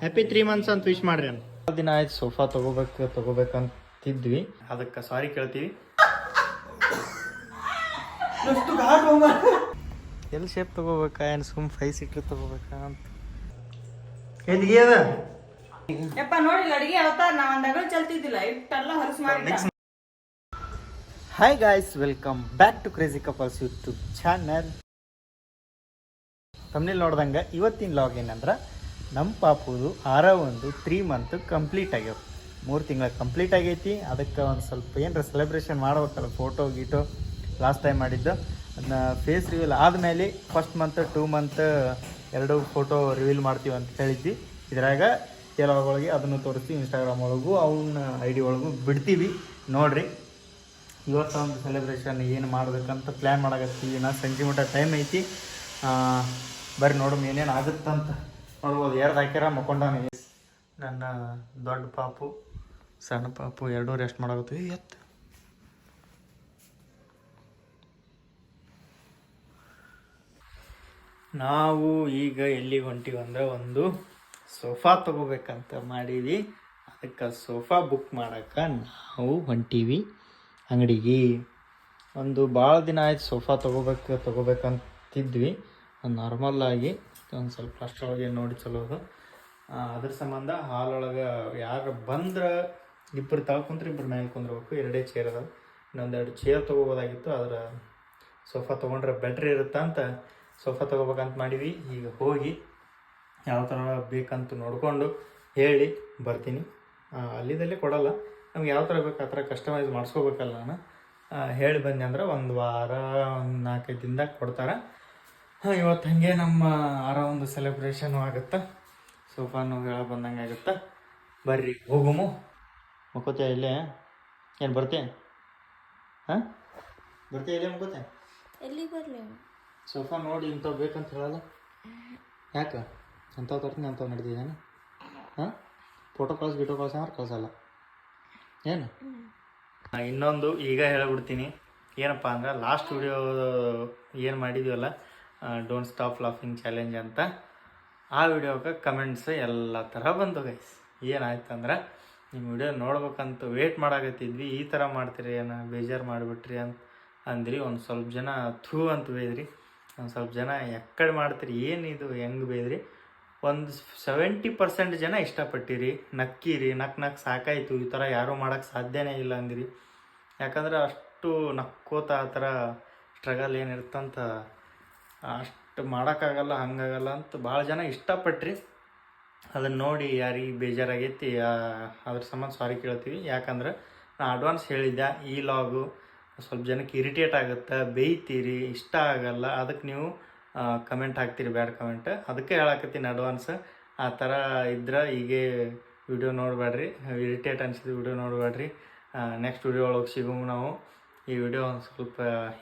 Happy three months ಅಂತ wish ಮಾಡ್ರಿ ಅಂತ. ದಿನ ಆಯ್ತು ಸೋಫಾ ತಗೋಬೇಕು ತಗೋಬೇಕಂತಿದ್ವಿ. ಅದಕ್ಕೆ ಸಾರಿ ಕೇಳ್ತೀವಿ. ಎಲ್ಲಿ ಶೇಪ್ ತಗೋಬೇಕಾ? ಏನು ಸುಮ್ ಫೈವ್ ಸೀಟ್ರ್ ತಗೋಬೇಕಾ ಅಂತ. ಎಲ್ಲಿಗೆ ಅದ? ಯಪ್ಪ ನೋಡಿ ಅಡಿಗೆ ಅವತಾರ ನಾ ಒಂದ್ ಅಗಳ ಚಲ್ತಿದ್ದಿಲ್ಲ ಇಟ್ಟೆಲ್ಲ ಹೊಲಸು ಮಾಡಿ hi guys welcome back to crazy couples YouTube channel ತಮ್ಮ ನೋಡ್ದಂಗೆ ಇವತ್ತಿನ ಲಾಗ್ ಏನಂದ್ರೆ ನಮ್ಮ ಪಾಪುದು ಆರ ಒಂದು ತ್ರೀ ಮಂತ್ ಕಂಪ್ಲೀಟ್ ಆಗ್ಯಾವ. ಮೂರು ತಿಂಗಳ ಕಂಪ್ಲೀಟ್ ಆಗೈತಿ. ಅದಕ್ಕೆ ಒಂದು ಸ್ವಲ್ಪ ಏನಾರ ಸೆಲೆಬ್ರೇಷನ್ ಮಾಡ್ಬೇಕಲ್ಲ ಫೋಟೋ ಗೀಟೋ ಲಾಸ್ಟ್ ಟೈಮ್ ಮಾಡಿದ್ದು. ಅದನ್ನ ಫೇಸ್ ರಿವೀಲ್ ಆದಮೇಲೆ ಫಸ್ಟ್ ಮಂತ್ ಟೂ ಮಂತ್ ಎರಡು ಫೋಟೋ ರಿವೀಲ್ ಮಾಡ್ತೀವಿ ಅಂತ ಹೇಳಿದ್ವಿ. ಇದ್ರಾಗ ಕೆಲವೊಳಗೆ ಅದನ್ನು ತೋರಿಸ್ತೀವಿ ಇನ್ಸ್ಟಾಗ್ರಾಮ್ ಒಳಗೂ ಅವನ್ನ ಐ ಡಿ ಒಳಗೂ ಬಿಡ್ತೀವಿ. ನೋಡಿರಿ, ಇವತ್ತು ಒಂದು ಸೆಲೆಬ್ರೇಷನ್ ಏನು ಮಾಡ್ಬೇಕಂತ ಪ್ಲ್ಯಾನ್ ಮಾಡಕತ್ತೀವಿ. ನಾ ಸಂಜೆ ಮಟ್ಟ ಟೈಮ್ ಐತಿ. ಬರ್ರಿ ನೋಡಮ್ ಏನೇನು ಆಗುತ್ತಂತ. ನೋಡ್ಬೋದು ಎರಡು ಹಾಕ್ಯಾರ ಮಕ್ಕೊಂಡಾನೆ ನನ್ನ ದೊಡ್ಡ ಪಾಪು, ಸಣ್ಣ ಪಾಪು ಎರಡೂ ರೆಸ್ಟ್ ಮಾಡಾಕತ್ತೀವಿ ಎತ್ತು ನಾವು ಈಗ ಎಲ್ಲಿಗೆ ಹೊಂಟೀವಿ ಅಂದ್ರೆ ಒಂದು ಸೋಫಾ ತಗೋಬೇಕಂತ ಮಾಡೀವಿ. ಅದಕ್ಕೆ ಸೋಫಾ ಬುಕ್ ಮಾಡಕ್ಕೆ ನಾವು ಹೊಂಟೀವಿ. ಅಂಗಡಿಗೆ. ಒಂದು ಭಾಳ ದಿನ ಆಯ್ತು ಸೋಫಾ ತಗೋಬೇಕು, ತೊಗೋಬೇಕಂತಿದ್ವಿ. ನಾರ್ಮಲ್ ಆಗಿ ಒಂದು ಸ್ವಲ್ಪ ಅಷ್ಟರೊಳಗೆ ನೋಡಿ ಚಲೋದು ಅದ್ರ ಸಂಬಂಧ ಹಾಲೊಳಗೆ ಯಾರು ಬಂದ್ರೆ ಇಬ್ಬರು ತಾವು ಕುಂತ್ರೆ ಇಬ್ಬರು ಮೇಲೆ ಕುಂದ್ರಬೇಕು, ಎರಡೇ ಚೇರ್ ಅದಾವೆ. ಇನ್ನೊಂದೆರಡು ಚೇರ್ ತೊಗೋಬೋದಾಗಿತ್ತು ಅದರ ಸೋಫಾ ತೊಗೊಂಡ್ರೆ ಬೆಟ್ರ್ ಇರುತ್ತೆ ಅಂತ ಸೋಫಾ ತೊಗೋಬೇಕಂತ ಮಾಡೀವಿ. ಈಗ ಹೋಗಿ ಯಾವ ಥರ ಬೇಕಂತ ನೋಡಿಕೊಂಡು ಹೇಳಿ ಬರ್ತೀನಿ. ಅಲ್ಲಿದಲ್ಲೇ ಕೊಡಲ್ಲ. ನಮ್ಗೆ ಯಾವ ಥರ ಬೇಕು ಆ ಥರ ಕಸ್ಟಮೈಸ್ ಮಾಡಿಸ್ಕೋಬೇಕಲ್ಲ ನಾನು. ಹೇಳಿ ಬನ್ನಿ ಅಂದ್ರೆ ಒಂದು ವಾರ, ಒಂದು ನಾಲ್ಕೈದು ದಿನದಾಗ ಕೊಡ್ತಾರೆ. ಇವತ್ತು ಹಾಗೆ ನಮ್ಮ ಆರ ಒಂದು ಸೆಲೆಬ್ರೇಷನು ಆಗುತ್ತೆ? ಸೋಫಾನು ಹೇಳ ಬಂದಂಗೆ ಆಗುತ್ತೆ? ಬರ್ರಿ ಹೋಗುಮು. ಮುಕೋತೆ ಇಲ್ಲೇ. ಏನು ಬರ್ತೆ? ಹಾಂ? ಬರ್ತೆ ಇಲ್ಲೇ ಮುಕೋತೆ ಎಲ್ಲಿಗೆ ಬರಲಿ ಸೋಫಾ ನೋಡಿ ಇಂಥವು ಬೇಕಂತ ಹೇಳಲ್ಲ? ಯಾಕೆ? ಅಂಥವು ತರ್ತೀನಿ ಅಂಥವು ನಡೆದಿದ್ದೇನೆ ಹಾಂ? ಫೋಟೋ ಕಳ್ಸಿ ಗಿಟೋ ಕಳ್ಸ ಅಂದ್ರೆ ಕಳ್ಸಲ್ಲ? ಏನು? ಇನ್ನೊಂದು ಈಗ ಹೇಳ್ಬಿಡ್ತೀನಿ. ಏನಪ್ಪ ಅಂದ್ರೆ ಲಾಸ್ಟ್ ವಿಡಿಯೋ ಏನು ಮಾಡಿದ್ವಲ್ಲ ಡೋಂಟ್ ಸ್ಟಾಪ್ ಲಾಫಿಂಗ್ ಚಾಲೆಂಜ್ ಅಂತ ಆ ವಿಡಿಯೋಗೆ ಕಮೆಂಟ್ಸ್ ಎಲ್ಲ ಥರ ಬಂದು ಗೈಸ್ ಏನಾಯ್ತು ಅಂದ್ರೆ ನಿಮ್ಮ ವಿಡಿಯೋ ನೋಡ್ಬೇಕಂತ ವೇಟ್ ಮಾಡಾಕತ್ತಿದ್ವಿ. ಈ ಥರ ಮಾಡ್ತೀರಿ, ಏನೋ ಬೇಜಾರು ಮಾಡಿಬಿಟ್ರಿ ಅಂತ ಅಂದ್ರಿ. ಒಂದು ಸ್ವಲ್ಪ ಜನ ಥೂ ಅಂತ ಬೇದ್ರಿ ಒಂದು ಸ್ವಲ್ಪ ಜನ ಎಕ್ಕಡೆ ಮಾಡ್ತೀರಿ. ಏನಿದು ಹೆಂಗೆ ಬೇದ್ರಿ ಒಂದು ಸೆವೆಂಟಿ ಪರ್ಸೆಂಟ್ ಜನ ಇಷ್ಟಪಟ್ಟಿರಿ. ನಕ್ಕಿರಿ, ನಕ್ ನಕ್ ಸಾಕಾಯಿತು. ಈ ಥರ ಯಾರೂ ಮಾಡೋಕ್ಕೆ ಸಾಧ್ಯನೇ ಇಲ್ಲ ಅಂದಿರಿ. ಯಾಕಂದ್ರೆ ಅಷ್ಟು ನಕ್ಕೋತ ಆ ಥರ ಸ್ಟ್ರಗಲ್ ಏನಿರ್ತಂತ ಅಷ್ಟು ಮಾಡೋಕ್ಕಾಗಲ್ಲ, ಹಂಗಾಗಲ್ಲ ಅಂತ ಭಾಳ ಜನ ಇಷ್ಟಪಟ್ರಿ. ಅದನ್ನು ನೋಡಿ ಯಾರಿಗೆ ಬೇಜಾರಾಗೈತಿ ಅದ್ರ ಸಂಬಂಧ ಸಾರಿ ಕೇಳ್ತೀವಿ. ಯಾಕಂದ್ರೆ ನಾನು ಅಡ್ವಾನ್ಸ್ ಹೇಳಿದ್ದೆ ಈ ಲಾಗು ಸ್ವಲ್ಪ ಜನಕ್ಕೆ ಇರಿಟೇಟ್ ಆಗುತ್ತೆ, ಬೇಯ್ತೀರಿ, ಇಷ್ಟ ಆಗಲ್ಲ. ಅದಕ್ಕೆ ನೀವು ಕಮೆಂಟ್ ಹಾಕ್ತೀರಿ, ಬ್ಯಾಡ್ ಕಮೆಂಟ್ ಅದಕ್ಕೆ ಹೇಳಕತ್ತೀನಿ ಅಡ್ವಾನ್ಸ್ ಆ ಥರ ಇದ್ರೆ ಹೀಗೆ ವಿಡಿಯೋ ನೋಡಬೇಡ್ರಿ ಇರಿಟೇಟ್ ಅನ್ಸಿದ ವಿಡಿಯೋ ನೋಡಬೇಡ್ರಿ ನೆಕ್ಸ್ಟ್ ವಿಡಿಯೋ ಒಳಗೆ ಸಿಗೋಣ ನಾವು. ಈ ವಿಡಿಯೋ ಒಂದು ಸ್ವಲ್ಪ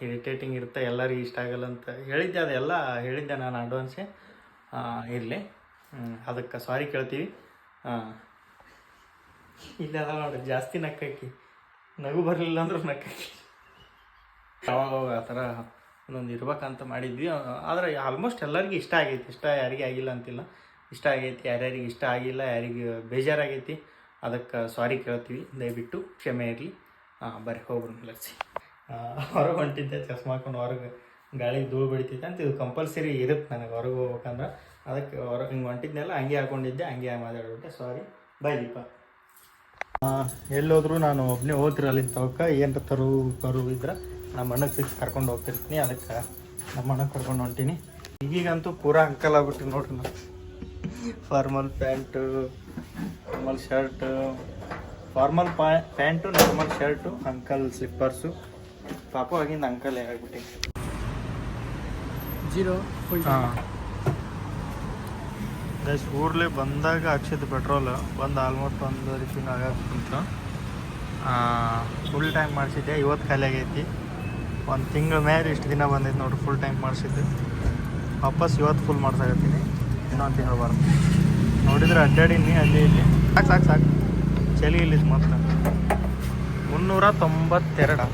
ಇರಿಟೇಟಿಂಗ್ ಇರುತ್ತೆ, ಎಲ್ಲರಿಗೂ ಇಷ್ಟ ಆಗಲ್ಲ ಅಂತ ಹೇಳಿದ್ದೆ, ಅದೆಲ್ಲ ಹೇಳಿದ್ದೆ ನಾನು ಅಡ್ವಾನ್ಸೇ ಇರಲಿ. ಅದಕ್ಕೆ ಸಾರಿ ಕೇಳ್ತೀವಿ. ಇಲ್ಲೆಲ್ಲ ನೋಡಿ, ಜಾಸ್ತಿ ನಕ್ಕಾಕಿ. ನಗು ಬರಲಿಲ್ಲ ಅಂದ್ರೆ ನಕ್ಕಿ ಯಾವಾಗ ಆ ಥರ ಒಂದೊಂದು ಇರ್ಬೇಕಂತ ಮಾಡಿದ್ವಿ. ಆದರೆ ಆಲ್ಮೋಸ್ಟ್ ಎಲ್ಲರಿಗೂ ಇಷ್ಟ ಆಗೈತಿ. ಇಷ್ಟ ಯಾರಿಗೆ ಆಗಿಲ್ಲ ಅಂತಿಲ್ಲ. ಇಷ್ಟ ಆಗೈತಿ, ಯಾರ್ಯಾರಿಗೆ ಇಷ್ಟ ಆಗಿಲ್ಲ, ಯಾರಿಗೆ ಬೇಜಾರಾಗೈತಿ. ಅದಕ್ಕೆ ಸಾರಿ ಕೇಳ್ತೀವಿ. ದಯವಿಟ್ಟು ಕ್ಷಮೆ ಇರಲಿ. ಬರ್ರಿ ಹೋಗ್ರಿ ಲಕ್ಷಿ ಹೊರಗೆ ಹೊಂಟಿದ್ದೆ, ಚಸ್ಮಾ ಹಾಕೊಂಡು ಹೊರಗೆ ಗಾಳಿಗೆ ಧೂಳು ಬಿಡ್ತಿದ್ದೆ ಅಂತ ಇದು ಕಂಪಲ್ಸರಿ ಇರುತ್ತೆ ನನಗೆ, ಹೊರಗೆ ಹೋಗ್ಬೇಕಂದ್ರೆ. ಅದಕ್ಕೆ ಹೊರಗೆ ಹಿಂಗೆ ಹೊಂಟಿದ್ನೆಲ್ಲ, ಹಂಗೆ ಹಾಕೊಂಡಿದ್ದೆ, ಹಂಗೆ ಮಾತಾಡ್ಬಿಟ್ಟೆ ಸಾರಿ ಬಾಯ್ ದೀಪ. ಎಲ್ಲೋದ್ರೂ ನಾನು ಒಬ್ಬನೇ ಹೋದ್ರೆ ಅಲ್ಲಿಂದ ತವಕ ಏನು ತರು ಕರು ಇದ್ರೆ ನಮ್ಮ ಅಣ್ಣಗೆ ಫಿಕ್ಸ್ ಕರ್ಕೊಂಡು ಹೋಗ್ತಿರ್ತೀನಿ, ಅದಕ್ಕೆ ನಮ್ಮ ಅಣ್ಣಗೆ ಕರ್ಕೊಂಡು ಹೊಂಟೀನಿ. ಈಗೀಗಂತೂ ಪೂರಾ ಅಂಕಲ್ ಆಗ್ಬಿಟ್ಟು ನೋಡ್ರಿ ನಾನು formal pant normal shirt formal ಪ್ಯಾ pant normal shirt uncle slippers ಪಾಪು ಆಗಿಂದ ಅಂಕಲ್ ಆಗ್ಬಿಟ್ಟು ಜೀರೋ ಗೈಸ್ ಊರ್ಲೆ ಬಂದಾಗ ಹಾಕ್ಸಿದ್ದು ಪೆಟ್ರೋಲ್ ಬಂದು ಆಲ್ಮೋಸ್ಟ್ ಒಂದು ರೀತಿನ ಆಗಕ್ಕೆ ಫುಲ್ ಟ್ಯಾಂಕ್ ಮಾಡಿಸಿದ್ದೆ. ಇವತ್ತು ಖಾಲಿ ಆಗೈತಿ. ಒಂದು ತಿಂಗಳ ಮೇಲೆ ಇಷ್ಟು ದಿನ ಬಂದೈತೆ ನೋಡ್ರಿ ಫುಲ್ ಟ್ಯಾಂಕ್ ಮಾಡಿಸಿದ್ದು. ವಾಪಸ್ ಇವತ್ತು ಫುಲ್ ಮಾಡ್ಸಾಕತ್ತೀನಿ ಇನ್ನೊಂದು ತಿಂಗಳು ಬರುತ್ತೆ ನೋಡಿದ್ರೆ ಅಡ್ಡಾಡೀನಿ ಅಲ್ಲಿ ಇಲ್ಲಿ ಸಾಕು ಸಾಕು ಸಾಕು. ಚಳಿ ಇಲ್ಲಿ ಮಾತ್ರ. ಮುನ್ನೂರ ತೊಂಬತ್ತೆರಡು.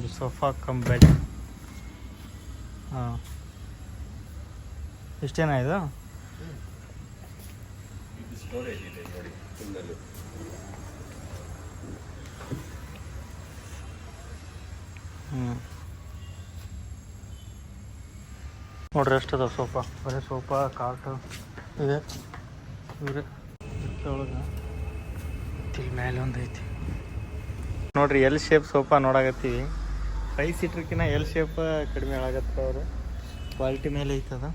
ನೋಡಿ ಸೋಫಾ ಕಮ್ ಬೆಡ್ ಹಾಂ. ಇಷ್ಟೇನಾ ಇದು? ಹ್ಞೂ ನೋಡ್ರಿ ಎಷ್ಟದ ಸೋಫಾ? ಬರೀ ಸೋಫಾ, ಕಾಟು, ಇದೆ. ಇವ್ರೆ. ಒಳಗೆ. ಇಲ್ಲಿ ಮೇಲೆ ಒಂದು ಐತಿ ನೋಡ್ರಿ ಎಲ್ ಶೇಪ್ ಸೋಫಾ ನೋಡಾಕತ್ತೀವಿ. ಫೈವ್ ಸೀಟ್ರ್ಕಿನ್ನ ಎಲ್ ಶೇಪ್ ಕಡಿಮೆ ಆಗತ್ತೆ ಅವರು. ಕ್ವಾಲಿಟಿ ಮೇಲೆ ಐತದ.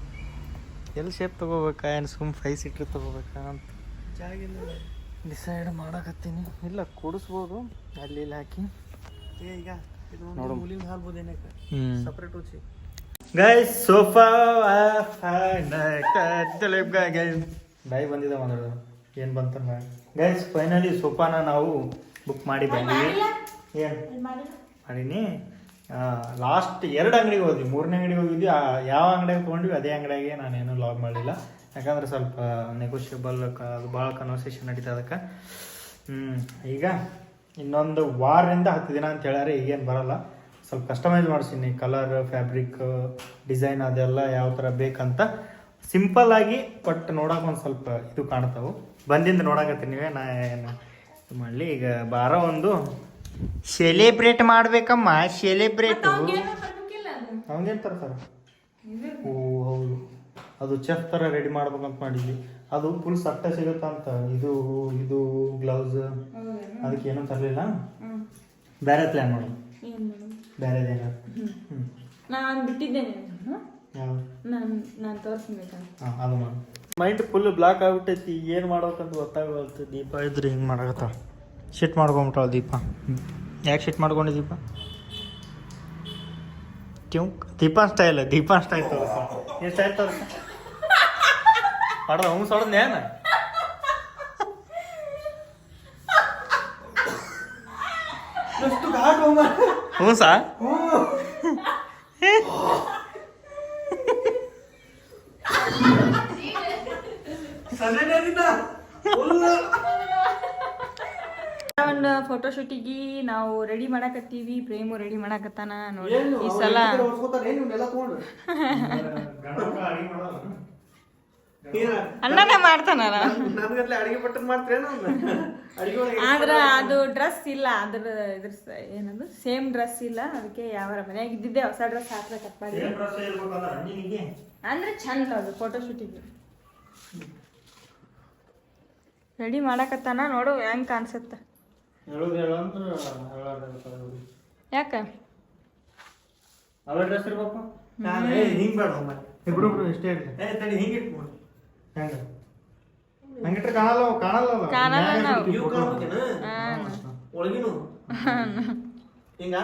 ಎಲ್ ಶೇಪ್ ತೊಗೋಬೇಕಾ? ಏನು ಸುಮ್ ಫೈವ್ ಸೀಟ್ರ್ ತೊಗೋಬೇಕಾ ಅಂತ. ಡಿಸೈಡ್ ಮಾಡಕತ್ತೀನಿ. ಇಲ್ಲ ಕೂಡಿಸ್ಬೋದು. ಅಲ್ಲಿ ಇಲ್ಲಿ ಹಾಕಿ. ಈಗ ಸಪ್ರೇಟ್ ಉಚ್ಚಿ. ಗೈಸ್ ಸೋಫಾ ಬಾಯಿ ಬಂದಿದೆ ಮಾತಾಡೋದು ಏನು ಬಂತ ಗೈಸ್ ಫೈನಲಿ ಸೋಫಾನ ನಾವು ಬುಕ್ ಮಾಡಿ ಬಂದ್ವಿ. ಏನು? ಮಾಡೀನಿ. ಲಾಸ್ಟ್ ಎರಡು ಅಂಗಡಿಗೆ ಹೋದ್ವಿ. ಮೂರನೇ ಅಂಗಡಿಗೆ ಹೋಗಿದ್ವಿ. ಯಾವ ಅಂಗಡಿಗೆ ತೊಗೊಂಡ್ವಿ? ಅದೇ ಅಂಗಡಿಗೆ. ನಾನೇನು ಲಾಗ್ ಮಾಡಲಿಲ್ಲ. ಯಾಕಂದ್ರೆ ಸ್ವಲ್ಪ ನೆಗೋಷಿಯಬಲ್ ಅದು ಭಾಳ ಕನ್ವರ್ಸೇಷನ್ ನಡೀತಾ ಅದಕ್ಕೆ. ಈಗ ಇನ್ನೊಂದು ವಾರದಿಂದ ಹತ್ತು ದಿನ ಅಂತ ಹೇಳ್ಯಾರೆ. ಈಗೇನು ಬರಲ್ಲ. ಸ್ವಲ್ಪ ಕಸ್ಟಮೈಸ್ ಮಾಡಿಸ್ತೀನಿ ಕಲರ್ ಫ್ಯಾಬ್ರಿಕ್ ಡಿಸೈನ್ ಅದೆಲ್ಲ ಯಾವ ಥರ ಬೇಕಂತ. ಸಿಂಪಲ್ ಆಗಿ ಬಟ್ ನೋಡೋಕೆ ಒಂದು ಸ್ವಲ್ಪ ಇದು ಕಾಣ್ತಾವೆ. ಬಂದಿಂದ ನೋಡಕತ್ತೀನಿ ನೀವೇ. ನಾ ಏನು ಮಾಡಲಿ. ಈಗ ಬಾರ ಒಂದು ಸೆಲೆಬ್ರೇಟ್ ಮಾಡ್ಬೇಕಮ್ಮ ಸೆಲೆಬ್ರೇಟು ಅವಂಗೇನು ತರ್ತಾರೆ? ಓ ಹೌದು. ಅದು ಚೆಫ್ ಥರ ರೆಡಿ ಮಾಡ್ಬೇಕಂತ ಮಾಡಿದ್ವಿ. ಅದು ಫುಲ್ ಸಟ್ಟ ಸಿಗುತ್ತಂತ ಇದು ಇದು ಗ್ಲೌಸ್ ಅದಕ್ಕೆ ಏನೂ ತರಲಿಲ್ಲ? ಬೇರೆ ಪ್ಲ್ಯಾನ್ ಮಾಡೋದು ಬೇರೆದೇನಾದ್ರು ಹ್ಞೂ ನಾನು ಬಿಟ್ಟಿದ್ದೇನೆ ನಾನು ನಾನು ಹಾಂ ಅದು ಮಾಡಿ. ಮೈಂಡ್ ಫುಲ್ ಬ್ಲಾಕ್ ಆಗ್ಬಿಟ್ಟೈತಿ. ಏನು ಮಾಡ್ಬೇಕಂತ ಗೊತ್ತಾಗ್ಬಾರ್ದು ದೀಪ ಇದ್ರೆ ಹಿಂಗೆ ಮಾಡಕತ್ತಾಳ ಶಿಟ್ ಮಾಡ್ಕೊಂಬಿಟ್ಟಾಳ ದೀಪ. ಯಾಕೆ ಶಿಟ್ ಮಾಡ್ಕೊಂಡಿ ದೀಪ? ಕ್ಯೂ ದೀಪ ಸ್ಟೈಲ್ ದೀಪ ಸ್ಟೈಲ್ ತೋರಿಸ. ಏನು ಸ್ಟೈಲ್ ತೋರಿಸ? ಮಾಡ್ದ ಹಂಗೆ ಸೊಡದ್ ಏನ? ಹ್ಞೂ ಸಾ ಸಣ್ಣದಿಂದ ಒಂದು ಫೋಟೋ ಶೂಟಿಗೆ ನಾವು ರೆಡಿ ಮಾಡಕತ್ತೀವಿ ಪ್ರೇಮು ರೆಡಿ ಮಾಡಕತ್ತಾನ ನೋಡಿ ಈ ಸಲ. ಅಣ್ಣನೇ ಒಳಗೆ ಆದ್ರ ಅದು ಡ್ರೆಸ್ ಇಲ್ಲ ಅದ್ರ ಇದ್ರ ಏನದು? ಸೇಮ್ ಡ್ರೆಸ್ ಇಲ್ಲ ಅದಕ್ಕೆ ಯಾವ ಮನ್ಯಾಗ ಇದ್ದಿದ್ದೆ ಹೊಸ ಡ್ರೆಸ್ ಹಾಕ್ಬೇಕಪ್ಪ ಅಂದ್ರೆ ಚಂದ ಅದು ಫೋಟೋ ಶೂಟಿಗೆ ರೆಡಿ ಮಾಡಕತ್ತಾನ ನೋಡು ಹೆಂಗ್ ಕಾಣಿಸುತ್ತ. ಹೇಳೋದು ಹೇಳೋದು ಯಾಕ? ಅವೇ ಡ್ರೆಸ್ ಇರ್ಬೇಕು? ನಾನು ಏ ಹಿಂಗ್ ಬೇಡ ಇಬ್ರು ಇಬ್ರು ಇಷ್ಟೇ ಇರಲಿ. ಏ ತಡಿ ಹಿಂಗ್ ಇಟ್ಕೊಂಡು ಹೆಂಗ? ಹಂಗಿಟ್ರೆ ಕಾಣಲ್ಲ ಅವು, ಕಾಣಲ್ಲ ಅವು. ಕಾಣಲ್ಲ ಮ್ಯಾಗ ನಾವು. ಇರ್ತೀವಿ ಇವ್ photo. ಕಾಣ್ಬೇಕೇನ ಒಳಗಿನು ಹಿಂಗ?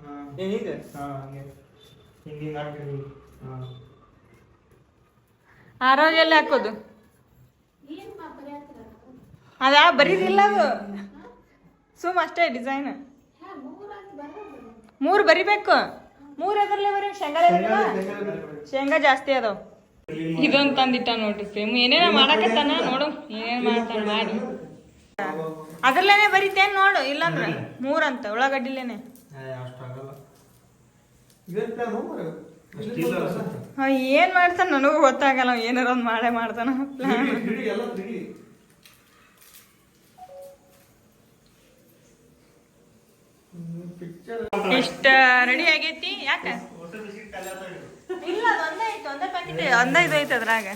ಹಾ. ಏ ಹಿಂಗ? ಹಾ, ಹಂಗೆ. ಹಿಂಗ್ ಹಿಂಗ್ ಹಾಕಿರಿ. ಹಾ. ಆರೋಗ್ಯ ಎಲ್ಲಿ ಹಾಕೋದು ಅದಾ ಬರೀದಿಲ್ಲ ಅದು. ಸುಮ್ ಅಷ್ಟೇ ಡಿಸೈನ್ ಮೂರು ಬರಿಬೇಕು. ಮೂರು ಅದ್ರಲ್ಲೇ ಬರೀ ಶೇಂಗಾ ಶೇಂಗಾ ಜಾಸ್ತಿ ಅದಾವ. ಇದೊಂದು ತಂದಿಟ್ಟ ನೋಡ್ರಿ ಸೇಮ್ ಏನೇನ ಮಾಡಕತ್ತಾನ? ನೋಡು ಏನೇನ್ ಮಾಡ್ತಾನ ಮಾಡಿ. ಅದ್ರಲ್ಲೇನೆ ಬರಿತೇನ್ ನೋಡು ಇಲ್ಲಂದ್ರ. ಮೂರಂತ ಉಳ್ಳಾಗಡ್ಡಿಲೇನೆ. ಏನ್ ಮಾಡ್ತಾನ ನನಗೂ ಗೊತ್ತಾಗಲ್ಲ ಏನಾರ ಒಂದ್ ಮಾಡೇ ಮಾಡ್ತಾನ. ಪ್ಲಾನ್ ಇಷ್ಟ ರೆಡಿ ಆಗೈತಿ? ಯಾಕ? ಇಲ್ಲ ಐತಿ ಒಂದೇ ಪ್ಯಾಕೆಟ್ ಒಂದೇ ಇದು ಐತಿ ಅದ್ರಾಗ.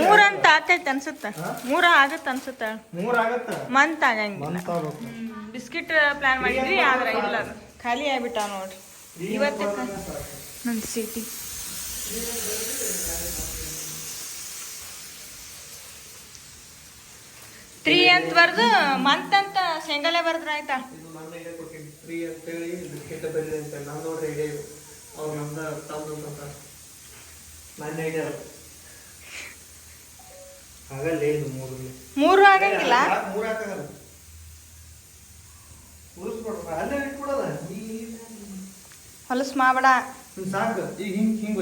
ಮೂರಂತ ಆಕೈತಿ ಅನ್ಸುತ್ತ? ಮೂರ ಆಗತ್ತ ಅನ್ಸುತ್ತ? ಮೂರ್ ಆಗತ್ತ? ಮಂತ್ ಆಗಂಗಿಲ್ಲ. ಬಿಸ್ಕಿಟ್ ಪ್ಲಾನ್ ಮಾಡಿದ್ರಿ ಆದ್ರ ಇಲ್ಲ ಖಾಲಿ ಆಗ್ಬಿಟ್ಟ ನೋಡ್ರಿ. ಇವತ್ತು ನನ್ ಸಿಟಿ. ತ್ರೀ ಅಂತ ಬರ್ದು ಮಂತ್ ಅಂತ ಶೇಂಗಲೆ ಬರ್ದ್ರ ಆಯ್ತಾ? ಫ್ರೀ ಅಂತೇಳಿ ಬಿಸ್ಕೆಟ್ ಬಂದಿದೆ ಅಂತ ನಾನು ನೋಡ್ರಿ ಐಡಿಯಾ ಇದು ಅವ್ರು ನಮ್ದ ತಮ್ಮ ಅಂತ. ನನ್ನ ಐಡಿಯಾ ಆಗಲ್ಲ ಇದು ಮೂರು ಮೂರು ಆಗಂಗಿಲ್ಲ? ಮೂರು ಹಾಕಾಗಲ್ಲ. ಉಳಿಸ್ಬಿಡ್ರ ಅಲ್ಲೇ ಹೊಲಸ್ ಮಾಡ್ಬೇಡ. ಸಾಕು. ಈಗ ಹಿಂಗ್ ಹಿಂಗ್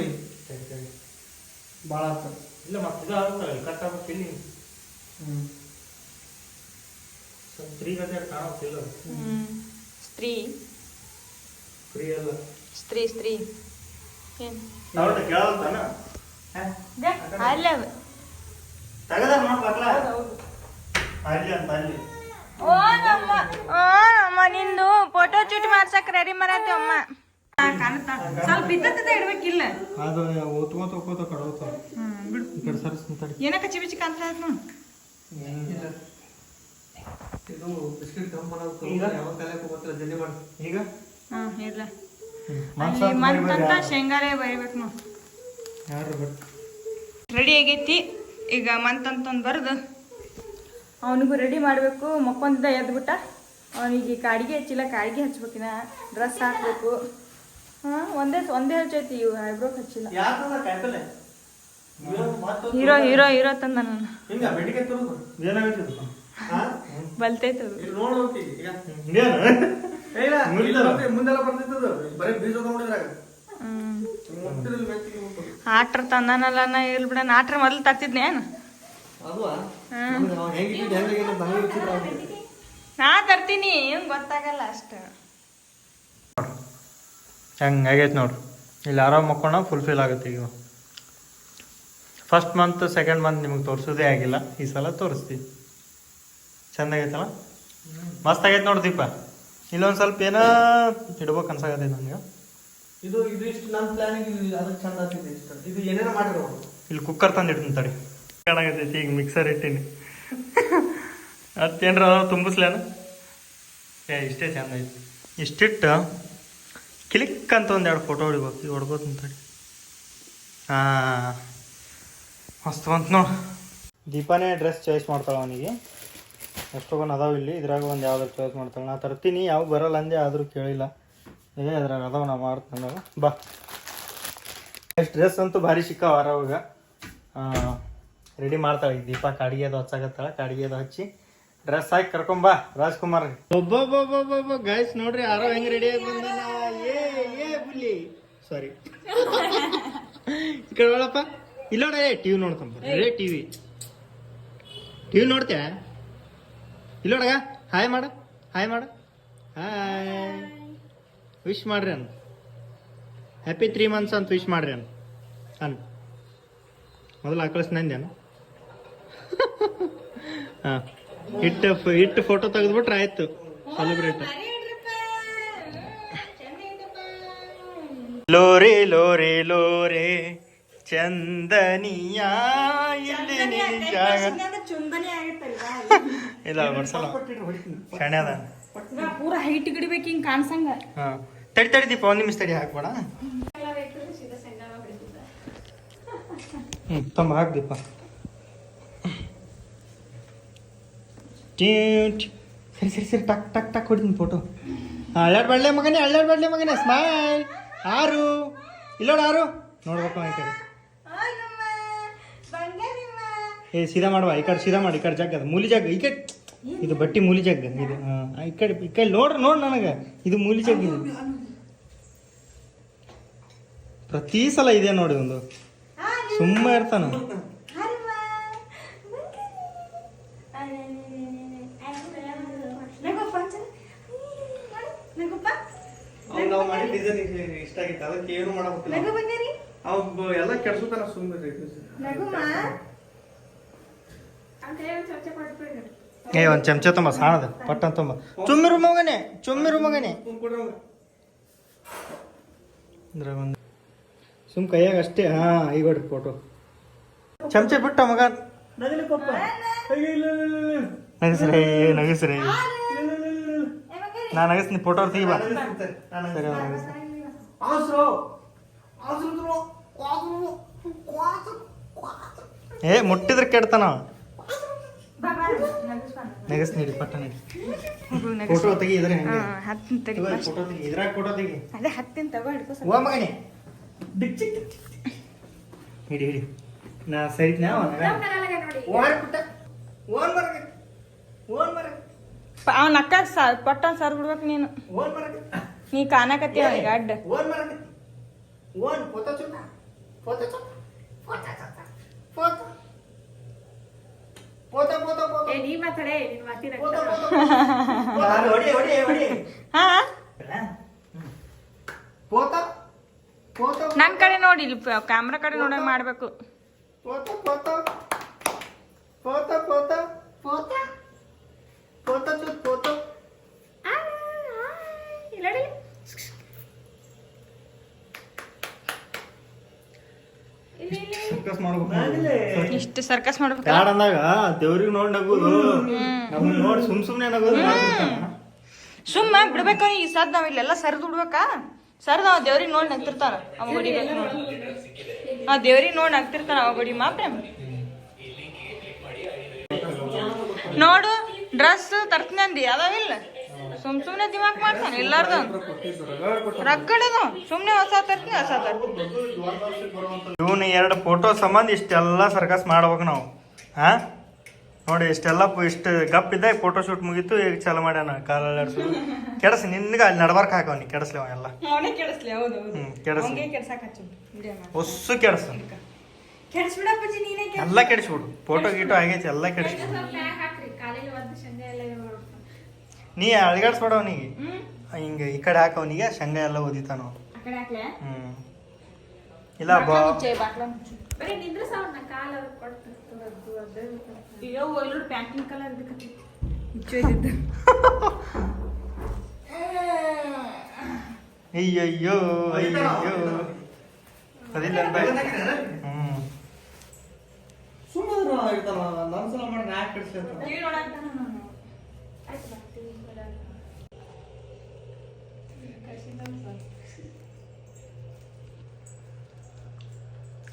ಸರಿ ಭಾಳ ಆಗ್ತದೆ ಇಲ್ಲ ಮತ್ತೆ ಇದು ಆಗುತ್ತಲ್ಲ ಕಟ್ ಆಗ್ಬೇಕು ಇಲ್ಲಿ. ಹ್ಮ್. ಸ್ವಲ್ಪ ತ್ರೀ ಗಂಟೆ ಕಾಣುತ್ತಿಲ್ಲ. ಹ್ಮ್. ಸ್ತ್ರೀ. ಸ್ತ್ರೀ ಸ್ತ್ರೀ ಏನ್? ಅಲ್ಲೇ. ಓ ನಮ್ಮ ಓ ಅಮ್ಮ ನಿಂದು ಫೋಟೋ ಚುಟ್ಟಿ ಮಾಡ್ಸಕ್ ರೆಡಿ ಮಾಡತ್ತೆ ಅಮ್ಮ. ಸ್ವಲ್ಪ ಇದ್ದದ ಇಡ್ಬೇಕಿಲ್ಲ. ಅದು ಓದ್ಕೋತ ಚಿಕ್ಕ ಕಡೋತ ಬಿಡು. ಈ ಕಡೆ ಸರ್ಸ್ ಕಾಣ್ತಾ ಇದು ಬಿಸ್ಕೆಟ್ ಕಮ್ಮಿ ಮಾಡೋದು ಈಗ? ಯಾವ ಕಲಿಯಕ್ಕೆ ಗೊತ್ತಿಲ್ಲ ಜಲ್ದಿ ಮಾಡಿ. ಈಗ? ಹಾ ಇಲ್ಲ. ಮಂತಂತ ಶೇಂಗಾರೆ ಬರಿಬೇಕು ನಾವು. ಯಾರು ರೆಡಿ ಆಗೈತಿ. ಈಗ ಮಂತ್ ಅಂತಂದು ಬರೆದು. ಅವನಿಗೂ ರೆಡಿ ಮಾಡಬೇಕು. ಮಕ್ಕೊಂದಿದ್ದ ಎದ್ಬಿಟ್ಟ. ಅವನಿಗೆ ಕಾಡಿಗೆ ಹಚ್ಚಿಲ್ಲ. ಕಾಡಿಗೆ ಹಚ್ಬೇಕಿನ ಡ್ರೆಸ್ ಹಾಕ್ಬೇಕು. ಹಾಂ ಒಂದೇ ಒಂದೇ ಹಚ್ಚೈತಿ. ಇವು ಐಬ್ರೋ ಹಚ್ಚಿಲ್ಲ. ಹೀರೋ ಹೀರೋ ಹೀರೋ ತಂದ ನಾನು ಬಲ್ತೈತದು ಮುಂದೆಲ್ಲ ಬರೀ ಬೀಜ ನೋಡಿದ್ರಾಗ. ಆಟ್ರ ತಂದಾನಲ್ಲ ನಾ ಇರ್ಲಿ ಬಿಡ ಆಟ್ರ ಮೊದಲು ತರ್ತಿದ್ನೇನು. ನಾ ತರ್ತೀನಿ ಏನು ಗೊತ್ತಾಗಲ್ಲ ಅಷ್ಟು. ಹೆಂಗ್ ಆಗೈತೆ ನೋಡ್ರಿ ಇಲ್ಲಿ ಆರಾಮ್ ಮಕ್ಕೋಣ ಫುಲ್ಫಿಲ್ ಆಗುತ್ತೆ ಈಗ. ಫಸ್ಟ್ ಮಂತ್ ಸೆಕೆಂಡ್ ಮಂತ್ ನಿಮಗೆ ತೋರಿಸೋದೇ ಆಗಿಲ್ಲ. ಈ ಸಲ ತೋರಿಸ್ತೀವಿ ಚಂದ ಆಗೈತಲ್ಲ ಮಸ್ತ್ ಆಗೈತೆ ನೋಡಿ ದೀಪ. ಇಲ್ಲೊಂದು ಸ್ವಲ್ಪ ಏನೋ ಇಡ್ಬೇಕು ಅನ್ಸಾಗತ್ತೆ ನನಗೆ. ಇದು ಇದು ಇಷ್ಟು ನನ್ನ ಪ್ಲಾನಿಂಗ್ ಅದಕ್ಕೆ ಚಂದ ಆಗ್ತಿದೆ ಇಷ್ಟು. ಇದು ಏನೇನೋ ಮಾಡಿರೋ. ಇಲ್ಲಿ ಕುಕ್ಕರ್ ತಂದು ಇಡ್ತೀನಿ ತಡಿ. ಕಾಣಾಗತ್ತೈತಿ ಈಗ ಮಿಕ್ಸರ್ ಇಟ್ಟೀನಿ. ಮತ್ತೇನ್ರ ತುಂಬಿಸ್ಲೇನು ಏ ಇಷ್ಟೇ ಚೆಂದ ಐತಿ ಇಷ್ಟಿಟ್ಟು ಕ್ಲಿಕ್ ಅಂತ ಒಂದು ಎರಡು ಫೋಟೋ ಹೊಡಿಬೇಕು. ಈಗ ಹೊಡ್ಕೋತೀನಿ ತಡಿ. ಹಾಂ ಮಸ್ತ್ ಬಂತು ನೋಡಿ. ದೀಪಾನೇ ಡ್ರೆಸ್ ಚಾಯ್ಸ್ ಮಾಡ್ತಾಳೆ ಅವನಿಗೆ. ಎಷ್ಟೊಂದು ಅದಾವೆ ಇಲ್ಲಿ. ಇದ್ರಾಗ ಒಂದು ಯಾವ್ದಾರು ಚಾಯ್ಸ್ ಮಾಡ್ತಾಳೆ ನಾ ತರ್ತೀನಿ. ಯಾವ ಬರಲ್ಲ ಅಂದೆ ಆದರೂ ಕೇಳಿಲ್ಲ. ಏ, ಅದ್ರಾಗ ಅದಾವ ನಾ ಮಾಡ್ತಾನ. ಬಾ. ಎಷ್ಟು ಡ್ರೆಸ್ ಅಂತೂ ಭಾರಿ ಸಿಕ್ಕಾವ ಅವಾಗ. ರೆಡಿ ಮಾಡ್ತಾಳೆ ಈಗ ದೀಪಾ. ಕಾಡಿಗೆ ಅದು ಹಚ್ಚಾಕತ್ತಾಳ. ಕಾಡಿಗೆ ಅದು ಹಚ್ಚಿ ಡ್ರೆಸ್ ಹಾಕಿ ಕರ್ಕೊಂಬಾ ರಾಜ್ಕುಮಾರ್. ಗೈಸ್ ನೋಡ್ರಿ ಯಾರೋ ಹೆಂಗ್ ರೆಡಿ ಆಗಿ ಏ ಏ, ಬುಲ್ಲಿ. ಸಾರಿ ಈ ಕಡೆ ಒಳಪ್ಪ ಇಲ್ಲೋಡ ಟಿವಿ ನೋಡ್ತಂಬ ರೇ ಟಿವಿ. ಟಿವಿ ನೋಡ್ತೀಯ? ಇಲ್ಲೋಡಗ ಹಾಯ್ ಮಾಡ ಹಾಯ್ ಮಾಡ ಹಾಯ್ ವಿಶ್ ಮಾಡ್ರಿ ಅನ್ ಹ್ಯಾಪಿ ತ್ರೀ ಮಂತ್ಸ್ ಅಂತ ವಿಶ್ ಮಾಡ್ರಿ ಅನ್ ಅನ್ ಮೊದಲು ಆಕಳಿಸ್ ನಂದೇನು ಹಾಂ ಇಟ್ಟು ಇಟ್ಟು ಫೋಟೋ ತೆಗೆದ್ಬಿಟ್ರೆ ಆಯ್ತು ಸೆಲೆಬ್ರೇಟ್ ಲೋರೆ ಲೋರೆ ಲೋರೆ ಚಂದನಿಯ ಇಲ್ಲಿ ನಿನ್ ಜಾಗ ಚುಂದನೆ ಆಗತ್ತಲ್ಲ ಇಲ್ಲ ಬರ್ಸಲ್ಲ. ಶಾಣೆ ಅದ. ಪೂರ ಹೈಟ್ ಗಿಡಬೇಕು ಹಿಂಗ್ ಕಾಣ್ಸಂಗ. ಹಾಂ. ತಡಿ ತಡಿ ದೀಪ ಒಂದು ನಿಮಿಷ ತಡಿ ಹಾಕ್ಬೇಡ. ಹ್ಞೂ ತಮ್ಮ ಹಾಕ್ ದೀಪ. ಟೀಟ್. ಸರಿ ಸರಿ ಸರಿ ಟಕ್ ಟಕ್ ಟಕ್ ಹೊಡಿತೀನಿ ಫೋಟೋ ಅಳ್ಳಾಡ್ ಬಡ್ಲೆ ಮಗನೇ ಅಳ್ಳಾಡ್ ಬಡ್ಲೆ ಮಗನೇ ಸ್ಮೈಲ್ ಆರು. ಇಲ್ಲೋಡ ಆರು. ನೋಡ್ಬೇಕು ಈ ಕಡೆ. ಏ ಸೀದಾ ಮಾಡುವ ಈ ಕಡೆ ಸೀದಾ ಮಾಡಿ ಈ ಕಡೆ ಜಗ್ ಅದು ಮೂಲಿ ಜಗ್ ಈ ಕಡೆ. ಇದು ಬಟ್ಟಿ ಮೂಲಿ ಜಗ್ ಇದು ಹಾಂ ಈ ಕಡೆ ಈ ಕಡೆ ನೋಡ್ರಿ ನೋಡ್ ನನಗೆ. ಇದು ಮೂಲಿ ಜಗ್ ಇದು. ಪ್ರತಿ ಸಲ ಇದೆ ನೋಡಿ ಒಂದು. ಸುಮ್ಮ ಇರ್ತಾನ. ಅವ್ನು ನಾವು ಮಾಡಿ ಡಿಸೈನ್ ಇಷ್ಟ ಆಗಿತ್ತು. ಅದಕ್ಕೆ ಏನು ಮಾಡಬೇಕು ಅವ ಎಲ್ಲ ಕೆಡ್ಸುತ್ತಾನ ಸುಮ್ಮನೆ ಏ, ಒಂದು ಚಮಚ ತುಂಬ, ಸಾಣದ ಪಟ್ಟ ತುಂಬ. ಚುಮ್ಮಿರು ಮಗನೇ ಚುಮ್ಮಿರು ಮಗನೇ. ಅಂದ್ರೆ ಒಂದು ಸುಮ್ ಕೈಯಾಗ ಅಷ್ಟೇ, ಹಾ ಈಗ ಹೊಡ್ರಿ ಫೋಟೋ ಚಮಚ ಬಿಟ್ಟ ಮಗ. ನಗಸ್ರಿ ನಗಸ್ರಿ. ನಾ ನಗಸ್ತೀನಿ ಫೋಟೋ ತೆಗಿ ಬಾ. ಸರಿ. ಏ, ಮುಟ್ಟಿದ್ರೆ ಕೆಡ್ತಾನ ನಗಸ್ ನೀಡಿ ಪಟ್ಟ ನೀಡಿ. ಫೋಟೋ ತೆಗಿ ಇದ್ರೆ ಹೆಂಗೆ? ಹತ್ತಿನ ತೆಗಿ. ಫೋಟೋ ತೆಗಿ ಇದ್ರಾಗ ಫೋಟೋ ತೆಗಿ. ಅದೇ ಹತ್ತಿನ ತಗೋ ಹಿಡ್ಕೋ. ಓ ಮಗನೇ. ಬಿಚ್ಚಿ. ಹಿಡಿ ಹಿಡಿ. ನಾ ಸರಿದ್ನ ಓನ್ ಪುಟ್ಟ ಓನ್ ಬರ ಓನ್ ಬರ ಅವನ ಅಕ್ಕ ಅಕ್ಕ ಪಟ್ಟನ್ ಸರ್ ಬಿಡ್ಬೇಕು ನೀನು. ಓನ್ ಬರ ನೀ ಕಾಣಕತ್ತಿ ಅವನಿಗೆ ಅಡ್ಡ. ಓನ್ ಬರ ಓನ್ ಫೋಟೋ ಚುಕ್ಕ. ಫೋಟೋ ಚುಕ್ಕ. Photo ಚುಕ್ಕ. Photo photo photo photo. ಏ ನೀ ಮಾತಾಡೆ ನಿನ್ ಮಾತಿನ ಹಾ ಕಡೆ ನೋಡಿ ಕ್ಯಾಮ್ರಾ ಕಡೆ ನೋಡಂಗ್ ಮಾಡ್ಬೇಕು ಫೋಟೋ ಫೋಟೋ ಸರ್ಕಸ್ ಇಷ್ಟು ಸರ್ಕಸ್ ಮಾಡ್ಬೇಕು? ಕಾಡ್ ಅಂದಾಗ ದೇವ್ರಿಗೆ ನೋಡಿ ನಗೋದು. ನಮ್ಮನ್ನ ನೋಡಿ ಸುಮ್ ಸುಮ್ನೆ ನಗೋದು. ಸುಮ್ಮ ಬಿಡ್ಬೇಕ ಈ ಸದ್ ನಾವ್ ಇಲ್ಲೆಲ್ಲ ಸರಿದು ಬಿಡ್ಬೇಕಾ ಸರ್ ನಾವ್ ದೇವ್ರಿಗೆ ನೋಡಿ ನಗ್ತಿರ್ತಾನ. ಅವ ನೋಡಿ. ಆ ದೇವ್ರಿಗೆ ನೋಡಿ ನಗ್ತಿರ್ತಾನ ಅವ ಹೊಡಿ ಮಾತ್ರ ನೋಡು ಡ್ರೆಸ್ ತರ್ತೀನಿ ಅಂದಿ ಅದಾವಿಲ್ಲ ಸುಮ್ ಸುಮ್ನೆ ದಿಮಾಕ್ ಮಾಡ್ತಾನೆ ಎಲ್ಲಾರ್ದು. ರಗಡದು ಸುಮ್ನೆ ಹೊಸ ತರ್ತೀನಿ ಹೊಸ ತರ್ತೀನಿ ಇವನು ಎರಡು ಫೋಟೋ ಸಂಬಂಧ ಇಷ್ಟೆಲ್ಲ ಸರ್ಕಸ್ ಮಾಡ್ಬೇಕು ನಾವು ಹಾ ನೋಡಿ ಇಷ್ಟೆಲ್ಲ ಇಷ್ಟು ಗಪ್ ಇದ್ದ ಫೋಟೋ ಶೂಟ್ ಮುಗೀತು ಈಗ ಚಾಲು ಮಾಡ್ಯಾನ ಕಾಲಲ್ಲಿ ಆಡ್ಸೋದು ಕೆಡಸ್ ನಿನ್ಗೆ ಅಲ್ಲಿ ನಡ್ಬಾರ್ಕ ಹಾಕವನಿ ಕೆಡಸ್ಲಿ ಅವೆಲ್ಲ ಎಲ್ಲ. ಕೆಡಿಸ್ಲಿ ಹೌದು ಹೌದು. ಹ್ಮ್ ಕೆಡಸಿ. ಹೊಸ್ಸು ಕೆಡಸ. ಕೆಡ್ಸ್ಬಿಡಪ್ಪಜಿ ನೀನೇ ಕೆಡ್ಸ್. ಎಲ್ಲ ಕೆಡಿಸ್ಬಿಡು. ಫೋಟೋ ಗೀಟೋ ಆಗೈತಿ ಎಲ್ಲ ಕೆಡಿಸ್ಬಿಡು. ನೀ ಅಳಗಾಡ್ಸ್ಬೇಡ ಅವನಿಗೆ. ಹಿಂಗ ಹಿಂಗೆ ಈ ಕಡೆ ಹಾಕವನಿಗೆ ಶಂಗ ಎಲ್ಲ ಓದಿತಾನ ಹ್ಮ್. ಇಲ್ಲ ಬಾ. ಅಯ್ಯಯ್ಯೋ ಅಯ್ಯಯ್ಯೋ. ಅದಿಲ್ಲ ಅಂತ ಹ್ಮ್. ಸುಮ್ಮನೆ ಇರ್ತಾನ ಮಾಡಿ ನಾ ಕಡಿಸ್ತಾನ ಕೆಡ್ಸ್ಲಿ ಅಂತ ಟಿವಿ ನೋಡಾಕ್ತಾನ ನಾನು ಆಯ್ತು ಬರ್ತೀವಿ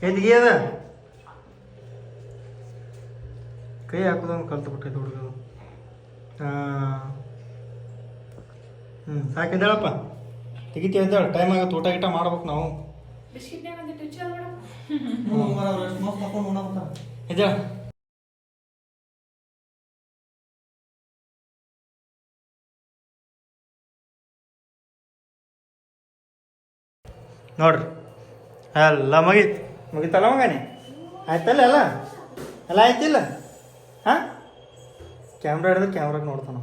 ಎಲ್ಲಿಗೆ ಅದ? ಕೈ ಹಾಕೋದನ್ನು ಕಲ್ತು ಬಿಟ್ಟೈತೆ ಹುಡುಗ ಹ್ಞೂ ಸಾಕಿದ್ದಾಳಪ್ಪ ತೆಗಿತೀವಿ ಎದ್ದಾಳ. ಟೈಮ್ ಆಗತ್ತೆ ಊಟ ಗೀಟ ಮಾಡ್ಬೇಕು ನಾವು. ಬಿಸ್ಕಿಟ್ನಾಗ ನೋಡ್ರಿ. ಎಲ್ಲ ಮುಗೀತು. ಮುಗೀತಲ್ಲ ಮಗನಿ? ಆಯ್ತಲ್ಲ ಎಲ್ಲ? ಎಲ್ಲ ಆಯ್ತಿಲ್ಲ? ಹಾಂ? ಕ್ಯಾಮ್ರಾ ಹಿಡಿದು ಕ್ಯಾಮ್ರಾಗ ನೋಡ್ತಾನ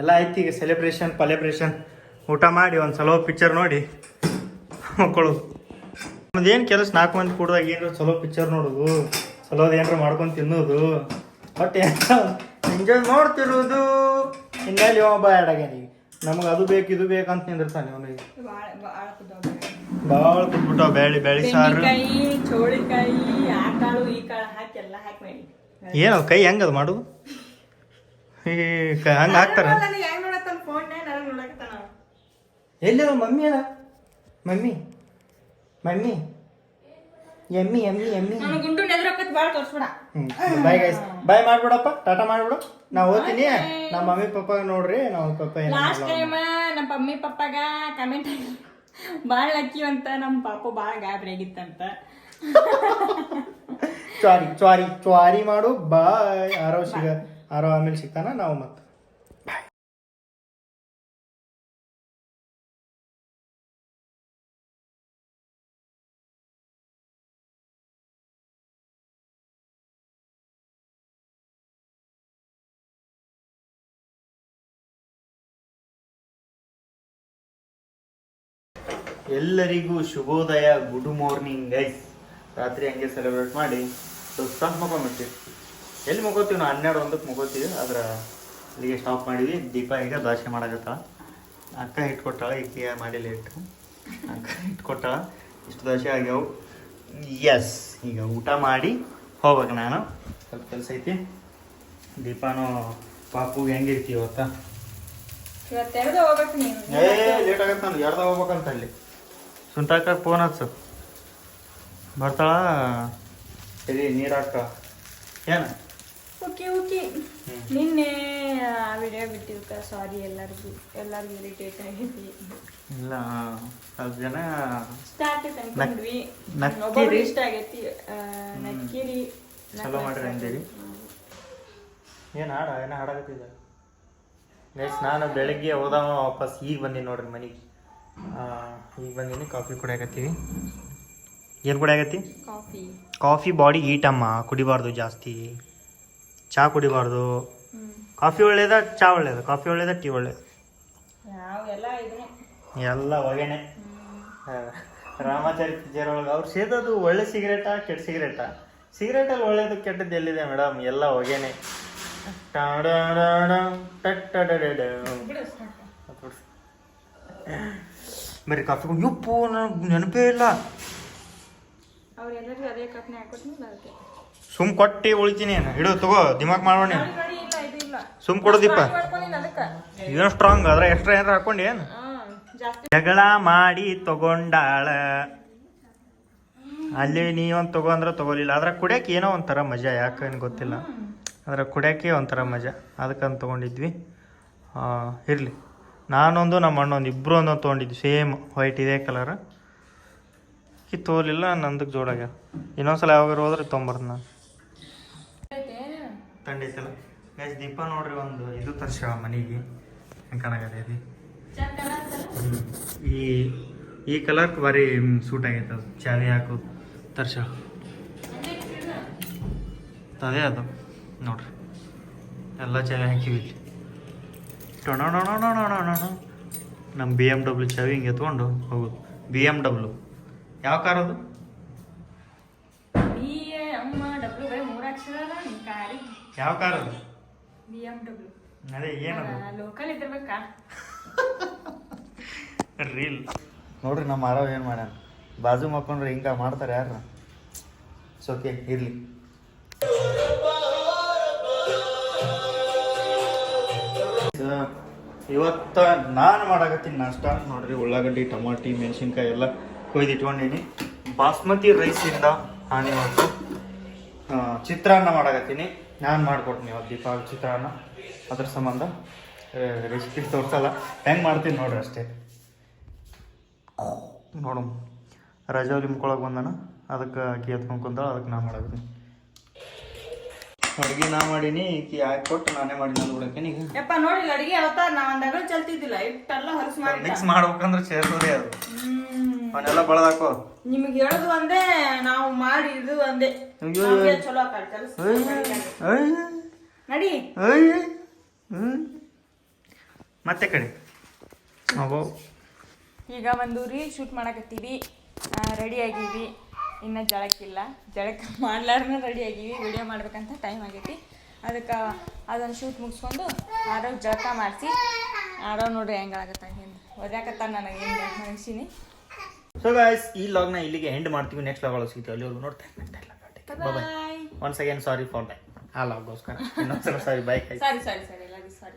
ಎಲ್ಲ ಆಯ್ತು ಈಗ ಸೆಲೆಬ್ರೇಷನ್ ಪಲೆಬ್ರೇಷನ್ ಊಟ ಮಾಡಿ ಒಂದು ಸಲೋ ಪಿಕ್ಚರ್ ನೋಡಿ. ಮಕ್ಕಳು. ಏನು ಕೆಲಸ ನಾಲ್ಕು ಮಂದಿ ಕೂಡ್ದಾಗ ಏನಾರ ಚಲೋ ಪಿಕ್ಚರ್ ನೋಡೋದು. ಚಲೋದು ಏನಾರು ಮಾಡ್ಕೊಂಡು ತಿನ್ನೋದು. ಬಟ್ ಎಂಜಾಯ್ ನೋಡ್ತಿರೋದು. ಹಿಂಗಾಗಿ ಒಬ್ಬ ಈಗ ನಮಗೆ ಅದು ಬೇಕು, ಇದು ಬೇಕು ಅಂತ ನಿಂದಿರ್ತಾನೆ ಅವನಿಗೆ. ಭಾಳ ಕುಟ್ಬಿಟ್ಟ ಬ್ಯಾಳಿ ಬ್ಯಾಳಿ ಸಾರು. ಏನ ಚೋಳಿಕಾಯಿ ಆ ಕಾಳು ಈ ಕಾಳು ಹಾಕಿ ಎಲ್ಲ ಹಾಕಿ ಮಾಡಿ. ಏನದು ಕೈ ಹೆಂಗೆ ಅದು ಮಾಡು? ಈ ಹಾಕ್ತಾರ ಹಂಗೆ ಹಾಕ್ತಾರೆ? ಹೆಂಗ್ ಅವ. ಎಲ್ಲಿ ಮಮ್ಮಿ ಅದ ಮಮ್ಮಿ ಮಮ್ಮಿ. ಎಮ್ಮಿ ಎಮ್ಮಿ ಎಮ್ಮಿ. ನಾನು ಗುಂಡು ನೆದ್ರಕ್ಕತ್ ಭಾಳ ತೋರ್ಸ್ಬೇಡ. Bye guys bye ಮಾಡ್ಬಿಡಪ್ಪ Tata ಮಾಡ್ಬಿಡು. ನಾ ಓದ್ತೀನಿ. ನಮ್ಮ ಮಮ್ಮಿ ಪಪ್ಪಾಗ ನೋಡ್ರಿ ನಾವು ಪಪ್ಪ ಏನ್ ಲಾಸ್ಟ್ ಟೈಮ್ ನಮ್ಮ ಮಮ್ಮಿ ಪಪ್ಪಾಗ ಕಮೆಂಟ್ ಭಾಳ ಲಕ್ಕಿ ಅಂತ ನಮ್ಮ ಪಾಪ ಭಾಳ ಗಾಬರಿ ಆಗಿತ್ತಂತ. ಚ್ವಾರಿ ಚ್ವಾರಿ ಚ್ವಾರಿ ಮಾಡು ಬಾ ಆರೋ ಸಿಗ ಆರೋ ಆಮೇಲೆ ಸಿಗ್ತಾನ, ನಾವು ಮತ್ತೆ. ಎಲ್ಲರಿಗೂ ಶುಭೋದಯ ಗುಡ್ ಮಾರ್ನಿಂಗ್ ಗೈಸ್ ರಾತ್ರಿ ಹಂಗೆ ಸೆಲೆಬ್ರೇಟ್ ಮಾಡಿ, ಸ್ವಲ್ಪ ಮಕ್ಕೊಂಬಿಡ್ತೀವಿ ಎಲ್ಲಿ ಮಕ್ಕೋತೀವಿ ನಾವು? ಹನ್ನೆರಡು ಒಂದಕ್ಕೆ ಮುಗೋತೀವಿ ಆದ್ರೆ ಅಲ್ಲಿಗೆ ಸ್ಟಾಪ್ ಮಾಡಿದ್ವಿ. ದೀಪ ಈಗ ದೋಸೆ ಮಾಡಾಕತ್ತಾಳ. ಅಕ್ಕ ಇಟ್ಕೊಟ್ಟಾಳ ಈಕೆ ಮಾಡಿ ಲೇಟ್ ಅಕ್ಕ ಇಟ್ಕೊಟ್ಟಾಳ ಇಷ್ಟು ದೋಸೆ ಆಗ್ಯಾವು. ಎಸ್ ಈಗ ಊಟ ಮಾಡಿ ಹೋಗ್ಬೇಕು ನಾನು. ಸ್ವಲ್ಪ ಕೆಲಸ ಐತಿ. ದೀಪಾನು ಪಾಪು ಹೆಂಗಿರ್ತೀವಿ ಇವತ್ತ? ಇವತ್ತು ತೆರೆದು ಹೋಗ್ಬೇಕು ನೀನು. ಏ ಲೇಟ್ ಆಗತ್ತೆ ನಾನು ಎರ್ದ ಹೋಗ್ಬೇಕಂತ ಅಲ್ಲಿ. ಸುಂಟಾಕ ಫೋನ್ ಹಚ್ಚು. ಬರ್ತಾಳ? ಸರಿ ನೀರು ಹಾಕ ಏನ? Okay okay. ನಿನ್ನೆ ವಿಡಿಯೋ ಬಿಟ್ಟಿದ್ಕ? ಸಾರಿ ಎಲ್ಲರಿಗೂ. ಎಲ್ಲರಿಗೂ ಇರಿಟೇಟ್ ಆಗೈತಿ ಇಲ್ಲ ಸ್ವಲ್ಪ ಜನ ಸ್ಟಾರ್ಟ್ ಅನ್ಕೊಂಡ್ವಿ. ಒಬ್ಬೊಬ್ರು ಇಷ್ಟ ಆಗೈತಿ. ನಕ್ಕಿರಿ. ಚಲೋ ಮಾಡ್ರಿ ಅಂತೀರಿ ಏನು ಹಾಡ? ಏನ ಹಾಡಾಕತ್ತಿದ್ದ ನೆಕ್ಸ್ಟ್ ನಾನು ಬೆಳಗ್ಗೆ ಹೋದ ವಾಪಸ್ ಈಗ ಬಂದೀನಿ ನೋಡ್ರಿ ಮನೆಗೆ. ಈಗ ಬಂದೀನಿ ಕಾಫಿ ಕುಡಿಯಾಕತ್ತೀವಿ ಏನು ಕುಡಿಯಾಕತ್ತಿ ಕಾಫಿ ಕಾಫಿ ಬಾಡಿ ಹೀಟಮ್ಮ ಕುಡಿಬಾರ್ದು ಜಾಸ್ತಿ. ಚಹಾ ಕುಡಿಬಾರ್ದು. ಕಾಫಿ ಒಳ್ಳೇದ ಚಹಾ ಒಳ್ಳೇದ? ಕಾಫಿ ಒಳ್ಳೇದ ಟೀ ಒಳ್ಳೇದು? ಎಲ್ಲ ಹೊಗೆನೆ. ರಾಮಾಚಾರಿ ಪಿಕ್ಚರ್ ಒಳಗೆ ಅವ್ರು ಸೇದೋದು ಒಳ್ಳೆ ಸಿಗರೇಟಾ ಕೆಟ್ಟ ಸಿಗರೇಟಾ ಸಿಗರೇಟಲ್ಲಿ ಒಳ್ಳೇದು ಕೆಟ್ಟದ್ದು ಎಲ್ಲಿದೆ ಮೇಡಮ್? ಎಲ್ಲ ಹೊಗೆನೆ. ಬರೀ ಕಾಫಿ ಕುಡಿ. ಉಪ್ಪು ನನಗೆ ನೆನಪೇ ಇಲ್ಲ. ಸುಮ್ ಕೊಟ್ಟಿ ಉಳಿತೀನಿ ಏನು? ಹಿಡು ತಗೋ ದಿಮಾಕ್ ಮಾಡೋಣ ಸುಮ್ ಕೊಡೋದಿಪ್ಪ. ಏನು ಸ್ಟ್ರಾಂಗ್ ಅದ್ರ ಎಕ್ಸ್ಟ್ರಾ ಏನಾರ ಹಾಕೊಂಡಿ ಏನು? ಜಾಸ್ತಿ. ಜಗಳ ಮಾಡಿ ತಗೊಂಡಾಳ. ಅಲ್ಲಿ ನೀ ಒಂದು ತಗೋ ಅಂದ್ರೆ ತಗೋಲಿಲ್ಲ. ಅದ್ರ ಕುಡಿಯಕ್ಕೆ ಏನೋ ಒಂಥರ ಮಜಾ ಯಾಕೆ ಏನು ಗೊತ್ತಿಲ್ಲ. ಅದ್ರ ಕುಡಿಯೋಕ್ಕೆ ಒಂಥರ ಮಜಾ. ಅದಕ್ಕಂತ ತೊಗೊಂಡಿದ್ವಿ. ಇರಲಿ. ನಾನೊಂದು ನಮ್ಮ ಅಣ್ಣೊಂದು ಇಬ್ಬರು ಒಂದು ತೊಗೊಂಡಿದ್ವಿ. ಸೇಮ್ ವೈಟ್ ಇದೇ ಕಲರ್. ಕಿ ತೋಲಿಲ್ಲ ನಂದಕ್ಕೆ ಜೋಡಾಗ್ಯಾವ ಇನ್ನೊಂದ್ಸಲ ಯಾವಾಗ ಹೋದ್ರೆ ತೊಗೊಂಬರ್ದು ನಾನು. ತಂಡೈತಲ್ಲ ಗೈಸ್ ದೀಪ ನೋಡ್ರಿ, ಒಂದು ಇದು ತರ್ಸ್ಯಾವ ಮನೆಗೆ. ಹೆಂಗೆ ಕಾಣಕತ್ತೈತಿ. ಈ ಈ ಕಲರ್ ಭಾರಿ ಸೂಟ್ ಆಗೈತೆ ಅದು. ಚಾವಿ ಹಾಕೋದು ತರ್ಸ ಅದೇ ಅದು. ನೋಡ್ರಿ. ಎಲ್ಲ ಚಾವಿ ಹಾಕಿವಿ ಇಲ್ಲಿ. ಟೊಣೊಣೊಣೊಣೊಣೊಣೊಣ. ನಮ್ಮ ಬಿ ಎಂ ಡಬ್ಲ್ಯೂ ಚಾವಿ ಹಿಂಗೆ ಎತ್ಕೊಂಡು ಹೋಗೋದು. ಬಿ ಎಂ ಡಬ್ಲ್ಯೂ ಯಾವ ಕಾರ್ ಅದು? ಯಾವ ಕಾರ್ ಅದು? ಅದೇ ಏನದು? ಲೋಕಲ್ ಇದ್ರಬೇಕಾ ರೀಲ್ ನೋಡ್ರಿ ನಮ್ಮ ಮಾರವ್ ಏನು ಮಾಡ್ಯಾನ. ಬಾಜು ಮಕ್ಕೊಂಡ್ರೆ ಹಿಂಗೆ ಮಾಡ್ತಾರೆ ಯಾರು ಓಕೆ ಇರ್ಲಿ. ಇವತ್ತ ನಾನು ಮಾಡಾಕತ್ತೀನಿ ನಾಷ್ಟ. ನೋಡ್ರಿ, ಉಳ್ಳಾಗಡ್ಡಿ, ಟಮಾಟಿ, ಮೆಣಸಿನ್ಕಾಯಿ ಎಲ್ಲ ಕೊಯ್ದು ಇಟ್ಕೊಂಡೀನಿ ಬಾಸ್ಮತಿ ರೈಸಿಂದ ಹಾನಿ ಇವತ್ತು ಚಿತ್ರಾನ್ನ ಮಾಡಾಕತ್ತೀನಿ. ನಾನು ಮಾಡ್ಕೊಡ್ತೀನಿ ಇವತ್ತು ದೀಪಾವಳಿ ಚಿತ್ರಾನ್ನ. ಅದ್ರ ಸಂಬಂಧ ರೆಸಿಪಿ ತೋರಿಸಲ್ಲ. ಹೆಂಗೆ ಮಾಡ್ತೀನಿ ನೋಡ್ರಿ ಅಷ್ಟೇ. ನೋಡು ರಜಾವಲಿ ಮುಕ್ಕೊಳಗೆ ಬಂದಾನ. ಅದಕ್ಕೆ ಅಕ್ಕಿ ಎತ್ಕೊಂಡ್ಕೊಂತ ಅದಕ್ಕೆ ನಾನು ಮಾಡಾಕತ್ತೀನಿ. ಅಡುಗೆ ನಾ ಮಾಡೀನಿ ಈಕಿ ಹಾಕಿ ಕೊಟ್ಟು ನಾನೇ ಮಾಡಿ ನಾನು ಬಿಡಕ್ಕೆ ಈಗ ಯಪ್ಪ ನೋಡಿ ಅಡಿಗೆ ಅವತ್ತ ನಾ ಒಂದ್ ಅಗಲ್ ಚಲ್ತಿದ್ದಿಲ್ಲ ಇಟ್ಟೆಲ್ಲ ಹೊಲಸು ಮಾಡಿ ಮಿಕ್ಸ್ ಮಾಡ್ಬೇಕಂದ್ರೆ ಸೇರ್ತದೆ ಅದು. ಅವನ್ನೆಲ್ಲ ಬಳದಾಕೋ? ನಿಮಗೆ ಹೇಳೋದು ಒಂದೇ ನಾವು ಮಾಡಿ ಇದು ಒಂದೇ. ಅಯ್ಯೋ. ನಮ್ಗೆ ಚಲೋ ಆಕಳ್ ನಡಿ. ನಡಿ ಮತ್ತೆ ಕಡೆ? ಅವು ಈಗ ಒಂದು ರೀಲ್ ಶೂಟ್ ಮಾಡಕತ್ತೀವಿ. ರೆಡಿ ಆಗೀವಿ ಇನ್ನು ಜಳಕ್ಕಿಲ್ಲ ಜಳಕ ಮಾಡ್ಲಾರ್ನ ರೆಡಿ ಆಗೀವಿ. ವಿಡಿಯೋ ಮಾಡ್ಬೇಕಂತ ಟೈಮ್ ಆಗೈತಿ. ಅದಕ್ಕೆ ಅದೊಂದು ಶೂಟ್ ಮುಗಿಸ್ಕೊಂಡು ಆರೋ ಜಳಕ ಮಾಡಿಸಿ ಆರೋ ನೋಡ್ರಿ ಹೆಂಗಾಗತ್ತ ಹಿಂದೆ ಒದ್ಯಾಕತ್ತ ನನಗೆ ಹಿಂದೆ ಮನಸ್ಸಿನಿ ಸೊ ಗಾಯ್ಸ್ ಈ ಲಾಗ್ನ ಇಲ್ಲಿಗೆ ಎಂಡ್ ಮಾಡ್ತೀವಿ. ನೆಕ್ಸ್ಟ್ ಲಾಗ್ ಒಳಗೆ ಸಿಗ್ತೀವಿ. ಅಲ್ಲಿವರೆಗೂ ನೋಡ್ತಾ bye once again sorry for bye ಆ ಲಾಗ್ಗೋಸ್ಕರ ಇನ್ನೊಂದ್ಸಲ ಸಾರಿ ಬೈ ಸಾರಿ ಸಾರಿ ಸಾರಿ ಎಲ್ಲರಿಗೂ ಸಾರಿ